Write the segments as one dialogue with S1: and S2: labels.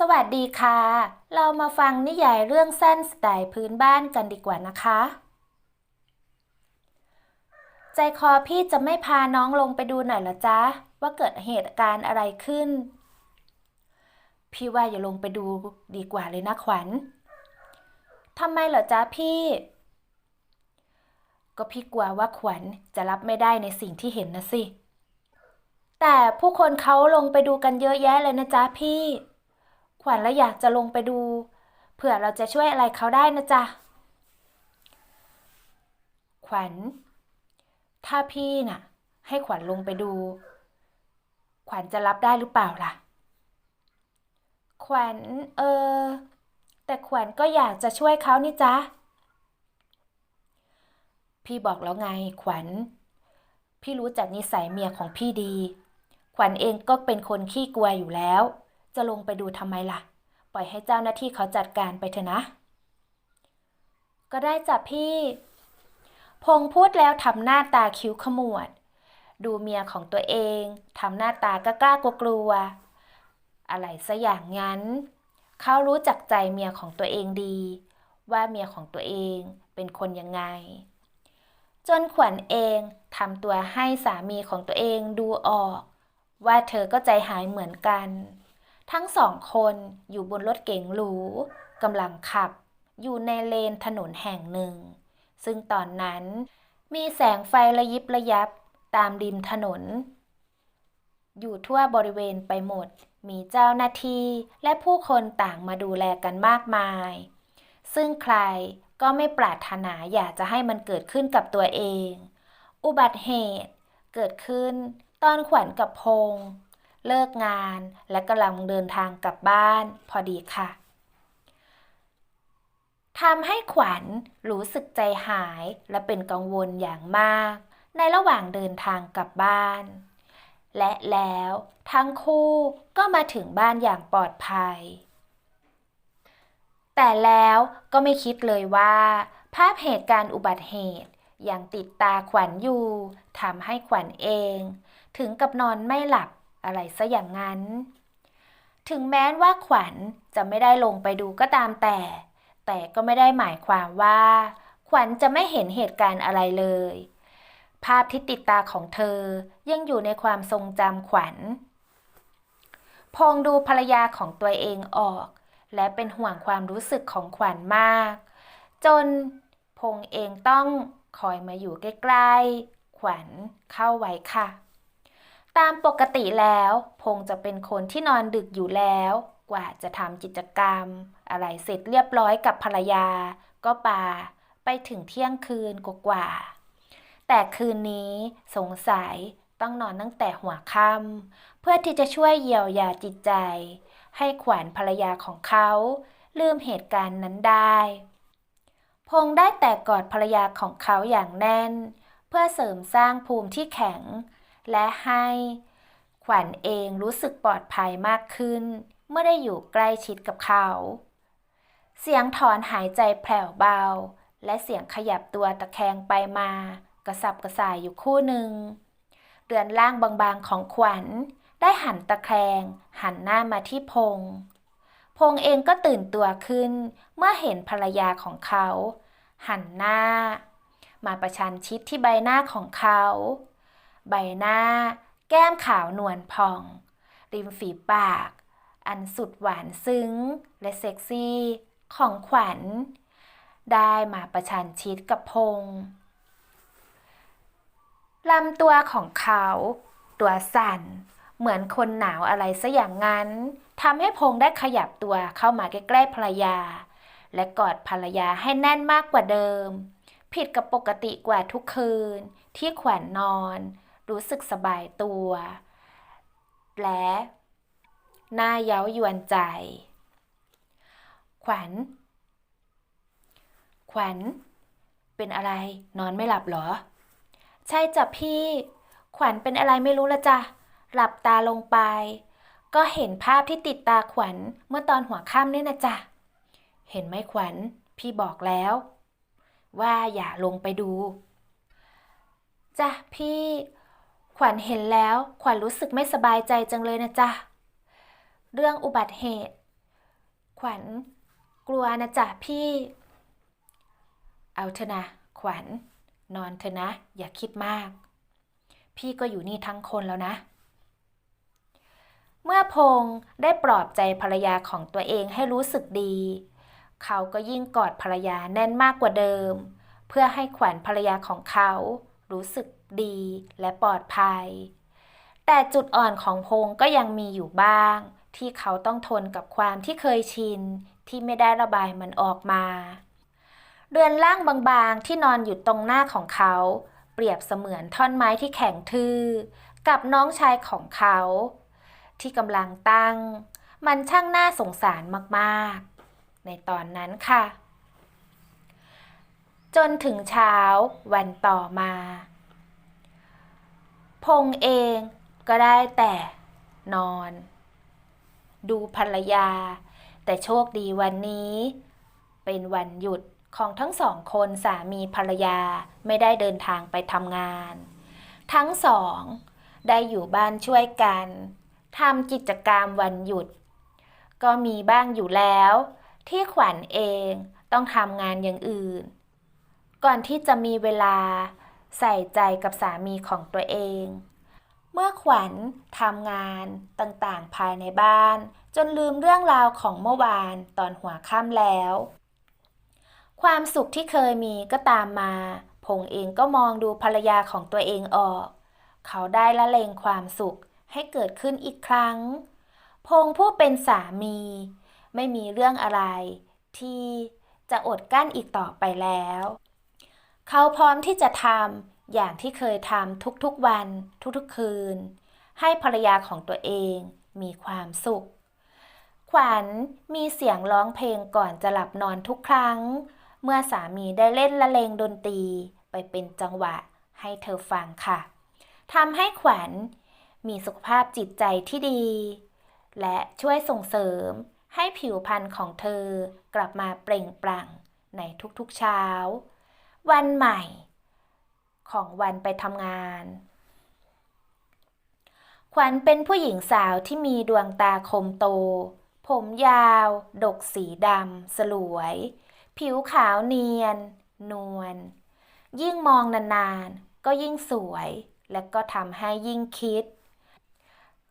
S1: สวัสดีค่ะ เรามาฟังนิยายเรื่องสั้นสไตล์พื้นบ้านกันดีกว่านะคะ ใจคอพี่จะไม่พาน้องลงไปดูหน่อยหรอจ๊ะ ว่าเกิดเหตุการณ์อะไรขึ้น พี่ว่าอย่าลงไปดูดีกว่าเลยนะขวัญทำไมเหรอจ๊ะพี่ ก็พี่กลัวว่าขวัญจะรับไม่ได้ในสิ่งที่เห็นนะสิ แต่ผู้คนเขาลงไปดูกันเยอะแยะเลยนะจ๊ะพี่ ขวัญแล้วอยากจะลงไปดู เผื่อเราจะช่วยอะไรเขาได้นะจ๊ะ ขวัญ ถ้าพี่น่ะ ให้ขวัญลงไปดู ขวัญจะรับได้หรือเปล่าล่ะ ขวัญเออ แต่ขวัญก็อยากจะช่วยเขานี่จ๊ะ พี่บอกแล้วไงขวัญ พี่รู้จักนิสัยเมียของพี่ดี ขวัญเองก็เป็นคนขี้กลัวอยู่แล้ว จะลงไปดูทำไมล่ะ ปล่อยให้เจ้าหน้าที่เขาจัดการไปเถอะนะ ก็ได้จ้ะพี่ พงพูดแล้วทำหน้าตาคิ้วขมวด ดูเมียของตัวเองทำหน้าตากล้ากลัวกลัวๆอะไรซะอย่างงั้น เขารู้จักใจเมียของตัวเองดี ว่าเมียของตัวเองเป็นคนยังไง จนขวัญเองทำตัวให้สามีของตัวเองดูออก ว่าเธอก็ใจหายเหมือนกัน ทั้งสองคนอยู่บนรถเก๋งหรูกำลังขับ อยู่ในเลนถนนแห่งหนึ่ง ซึ่งตอนนั้นมีแสงไฟระยิบระยับตามริมถนน อยู่ทั่วบริเวณไปหมด มีเจ้าหน้าที่และผู้คนต่างมาดูแลกันมากมาย ซึ่งใครก็ไม่ปรารถนาอยากจะให้มันเกิดขึ้นกับตัวเอง อุบัติเหตุเกิดขึ้นตอนขวัญกับพง เลิกงาน และกำลังเดินทางกลับบ้านพอดีค่ะทำให้ขวัญรู้สึกใจหายและเป็นกังวลอย่างมาก ในระหว่างเดินทางกลับบ้าน และแล้วทั้งคู่ก็มาถึงบ้านอย่างปลอดภัย แต่แล้วก็ไม่คิดเลยว่า ภาพเหตุการณ์อุบัติเหตุยังติดตาขวัญอยู่ทำให้ขวัญเอง ถึงกับนอนไม่หลับ อะไรซะอย่างนั้น ถึงแม้ว่าขวัญจะไม่ได้ลงไปดูก็ตามแต่ แต่ก็ไม่ได้หมายความว่า ขวัญจะไม่เห็นเหตุการณ์อะไรเลย ภาพที่ติดตาของเธอยังอยู่ในความทรงจำขวัญ พงดูภรรยาของตัวเองออก และเป็นห่วงความรู้สึกของขวัญมาก จนพงเองต้องคอยมาอยู่ใกล้ๆ ขวัญเข้าไว้ค่ะ ตามปกติแล้ว พงจะเป็นคนที่นอนดึกอยู่แล้ว กว่าจะทำกิจกรรม อะไรเสร็จเรียบร้อยกับภรรยา ก็ป่าไปถึงเที่ยงคืนกว่า แต่คืนนี้สงสัยต้องนอนตั้งแต่หัวค่ำเพื่อที่จะช่วยเยียวยาจิตใจ ให้ขวัญภรรยาของเขาลืมเหตุการณ์นั้นได้ พงได้แต่กอดภรรยาของเขาอย่างแน่น เพื่อเสริมสร้างภูมิที่แข็ง และให้ขวัญเองรู้สึกปลอดภัยมากขึ้น เมื่อได้อยู่ใกล้ชิดกับเขา เสียงถอนหายใจแผ่วเบา และเสียงขยับตัวตะแคงไปมา กระสับกระส่ายอยู่คู่หนึ่งเรือนร่างบางๆของขวัญ ได้หันตะแคง หันหน้ามาที่พง พงเองก็ตื่นตัวขึ้น เมื่อเห็นภรรยาของเขา หันหน้า มาประชันชิดที่ใบหน้าของเขา ใบหน้า แก้มขาวนวลพอง ริมฝีปาก อันสุดหวานซึ้ง และเซ็กซี่ ของขวัญ ได้มาประชันชิดกับพงลำตัวของเขา ตัวสั่น เหมือนคนหนาวอะไรซะอย่างนั้นทำให้พงได้ขยับตัวเข้ามาใกล้ๆภรรยา และกอดภรรยาให้แน่นมากกว่าเดิม ผิดกับปกติกว่าทุกคืนที่ขวัญนอน รู้สึกสบายตัว และน่าเย้ายวนใจ ขวัญ ขวัญ เป็นอะไรนอนไม่หลับเหรอ ใช่จ้ะพี่ ขวัญเป็นอะไรไม่รู้ละจ้ะ หลับตาลงไป ก็เห็นภาพที่ติดตาขวัญเมื่อตอนหัวค่ำนี่นะจ้ะ เห็นไหมขวัญ พี่บอกแล้ว ว่าอย่าลงไปดูจ้ะพี่ ขวัญเห็นแล้ว ขวัญรู้สึกไม่สบายใจจังเลยนะจ๊ะ เรื่องอุบัติเหตุ ขวัญกลัวนะจ๊ะพี่ เอาเถอะนะ ขวัญ นอนเถอะนะ อย่าคิดมาก พี่ก็อยู่นี่ทั้งคนแล้วนะ เมื่อพงษ์ได้ปลอบใจภรรยาของตัวเองให้รู้สึกดี เขาก็ยิ่งกอดภรรยาแน่นมากกว่าเดิม เพื่อให้ขวัญภรรยาของเขารู้สึก ดีและปลอดภัย แต่จุดอ่อนของพงก็ยังมีอยู่บ้าง ที่เขาต้องทนกับความที่เคยชิน ที่ไม่ได้ระบายมันออกมา เรือนร่างบางๆที่นอนอยู่ตรงหน้าของเขา เปรียบเสมือนท่อนไม้ที่แข็งทื่อกับน้องชายของเขา ที่กำลังตั้ง มันช่างน่าสงสารมากๆ ในตอนนั้นค่ะ จนถึงเช้าวันต่อมา พงเองก็ได้แต่นอน ดูภรรยา แต่โชคดีวันนี้ เป็นวันหยุดของทั้งสองคนสามีภรรยาไม่ได้เดินทางไปทำงาน ทั้งสอง ได้อยู่บ้านช่วยกันทำกิจกรรมวันหยุด ก็มีบ้างอยู่แล้ว ที่ขวัญเองต้องทำงานอย่างอื่น ก่อนที่จะมีเวลา ใส่ใจกับสามีของตัวเอง เมื่อขวัญทำงานต่างๆ ภายในบ้าน จนลืมเรื่องราวของเมื่อวานตอนหัวค่ำแล้ว ความสุขที่เคยมีก็ตามมาพงษ์เองก็มองดูภรรยาของตัวเองออก เขาได้ละเลงความสุขให้เกิดขึ้นอีกครั้ง พงษ์ผู้เป็นสามี ไม่มีเรื่องอะไรที่จะอดกั้นอีกต่อไปแล้ว เขาพร้อมที่จะทำอย่างที่เคยทำทุกๆวัน ทุกๆคืน ให้ภรรยาของตัวเองมีความสุข ขวัญมีเสียงร้องเพลงก่อนจะหลับนอนทุกครั้ง เมื่อสามีได้เล่นละเลงดนตรีไปเป็นจังหวะให้เธอฟังค่ะทำให้ขวัญมีสุขภาพจิตใจที่ดี และช่วยส่งเสริมให้ผิวพรรณของเธอกลับมาเปล่งปลั่งในทุกๆเช้า วันใหม่ ของวันไปทำงาน ขวัญเป็นผู้หญิงสาวที่มีดวงตาคมโต ผมยาว ดกสีดำสลวย ผิวขาวเนียน นวล ยิ่งมองนานๆ ก็ยิ่งสวย และก็ทำให้ยิ่งคิด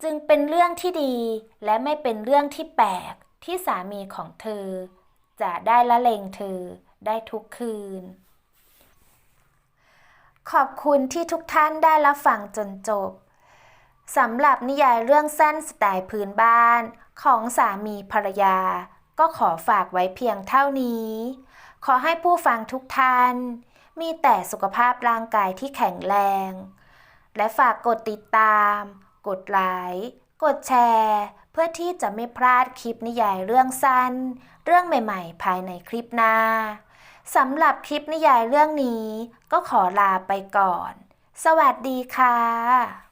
S1: จึงเป็นเรื่องที่ดีและไม่เป็นเรื่องที่แปลกที่สามีของเธอ จะได้ละเลงเธอได้ทุกคืน ขอบคุณที่ทุกท่านได้รับฟังจนจบสำหรับนิยายเรื่องสั้นสไตล์พื้นบ้าน ของสามีภรรยา ก็ขอฝากไว้เพียงเท่านี้ ขอให้ผู้ฟังทุกท่าน มีแต่สุขภาพร่างกายที่แข็งแรง และฝากกดติดตาม กดไลค์กดแชร์ เพื่อที่จะไม่พลาดคลิปนิยายเรื่องสั้น เรื่องใหม่ ๆ ภายในคลิปหน้า สำหรับคลิปนิยายเรื่องนี้ก็ขอลาไปก่อน สวัสดีค่ะ